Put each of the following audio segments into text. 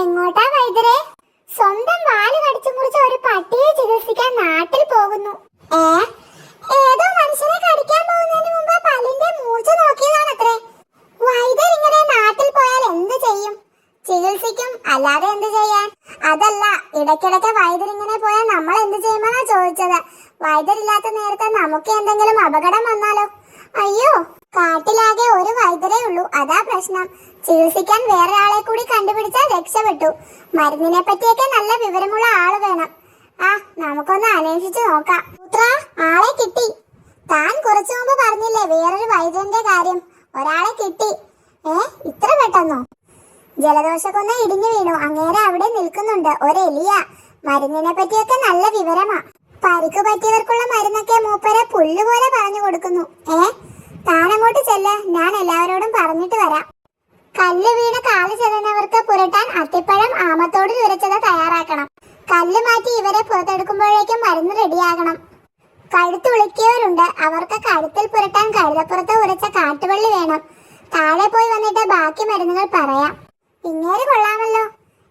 എങ്ങോട്ടാ വൈദ്യരെ? സ്വന്തം വാൽ കടിച്ചു മുറിച്ച ഒരു പട്ടിയെ ചികിത്സിക്കാൻ നാട്ടിൽ പോകുന്നു. ഏ? ഏതോ മനുഷ്യനെ കടിക്കാൻ പോകുന്നതിന് മുമ്പ് പല്ലിന്റെ മൂർച്ച നോക്കിയതാണത്രേ. വൈദ്യർ ഇങ്ങനെ നാട്ടിൽ പോയാൽ എന്ത് ചെയ്യും? ചികിത്സിക്കും അല്ലാതെ എന്ത് ചെയ്യാൻ? അതല്ല ഇടയ്ക്കിടയ്ക്ക് വൈദ്യർ ഇങ്ങനെ പോയാൽ നമ്മൾ എന്ത് ചെയ്യുമെന്നാ ചോദിച്ചത്. വൈദ്യരില്ലാത്ത നേരത്തെ നമുക്ക് എന്തെങ്കിലും അപകടം വന്നാലോ? അയ്യോ കാട്ടിലാകെ ഒരു വൈദ്യരേ ഉള്ളൂ. അതാ പ്രശ്നം. ചികിത്സിക്കാൻ വേറെ ആളെ കൂടി കണ്ടുപിടിച്ചാൽ രക്ഷപ്പെട്ടു. മരുന്നിനെ പറ്റിയൊക്കെ നല്ല വിവരമുള്ള ആൾ വേണം. ആ നമുക്കൊന്ന് അന്വേഷിച്ചു നോക്കാം. പുത്ര ആളെ കിട്ടി. താൻ കുറച്ചു മുമ്പ് പറഞ്ഞില്ലേ വേറൊരു വൈദ്യന്റെ കാര്യം. ഒരാളെ കിട്ടി. ഏ ഇത്ര പെട്ടെന്നോ? ജലദോഷക്കൊന്ന് ഇടിഞ്ഞു വീണു. അങ്ങേരെ അവിടെ നിൽക്കുന്നുണ്ട്. ഒരു മരുന്നിനെ പറ്റിയൊക്കെ നല്ല വിവരമാ. പരിക്ക് പറ്റിയവർക്കുള്ള മരുന്നൊക്കെ മൂപ്പരെ പുല്ലുപോലെ പറഞ്ഞു കൊടുക്കുന്നു. ഏ? താനങ്ങോട്ട് ചെല്ല്. ഞാൻ എല്ലാവരോടും പറഞ്ഞിട്ട് വരാം. കല്ല് വീണ കാൽ ചെല്ലുന്നവർക്ക് പുരട്ടാൻ അത്തിപ്പഴം ആമത്തോട് ചുരച്ചത് തയ്യാറാക്കണം. കല്ല് മാറ്റി ഇവരെ പുറത്തെടുക്കുമ്പോഴേക്കും മരുന്ന് റെഡിയാകണം. കഴുത്ത് ഉളിക്കിയവരുണ്ട്. അവർക്ക് കഴുത്തിൽ പുരട്ടാൻ കഴുതപ്പുറത്ത് ഉരച്ച കാട്ടുവള്ളി വേണം. താഴെ പോയി വന്നിട്ട് ബാക്കി മരുന്നുകൾ പറയാം. ഇങ്ങേര് കൊള്ളാമല്ലോ.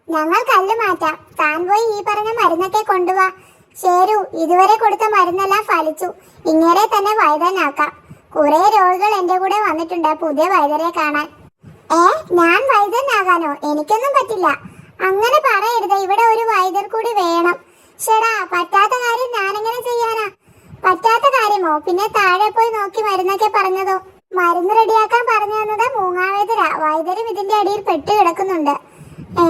ഞങ്ങൾ കല്ല് മാറ്റാം. താൻ പോയി ഈ പറഞ്ഞ മരുന്നൊക്കെ കൊണ്ടുവാ. ശരു ഇതുവരെ കൊടുത്ത മരുന്നെല്ലാം ഫലിച്ചു. ഇങ്ങേരെ തന്നെ വൈദ്യനാക്കാം കുറെ രോഗികൾ എന്റെ കൂടെ വന്നിട്ടുണ്ട്. പുതിയ വൈദ്യരെ കാണാൻ. ഏ ഞാൻ വൈദ്യനാകാനോ? എനിക്കൊന്നും പറ്റില്ല. അങ്ങനെ പറയരുത്. ഇവിടെ ഒരു വൈദ്യർ കൂടി വേണം. ശരാ പറ്റാത്ത കാര്യം ഞാനെങ്ങനെ ചെയ്യാനാ? പറ്റാത്ത കാര്യമോ? പിന്നെ താഴെ പോയി നോക്കി മരുന്നൊക്കെ പറഞ്ഞതോ? മരുന്ന് റെഡിയാക്കാൻ പറഞ്ഞു തന്നത് മൂങ്ങാവേദര. വൈദ്യരും ഇതിന്റെ അടിയിൽ പെട്ട് കിടക്കുന്നുണ്ട്. ഏ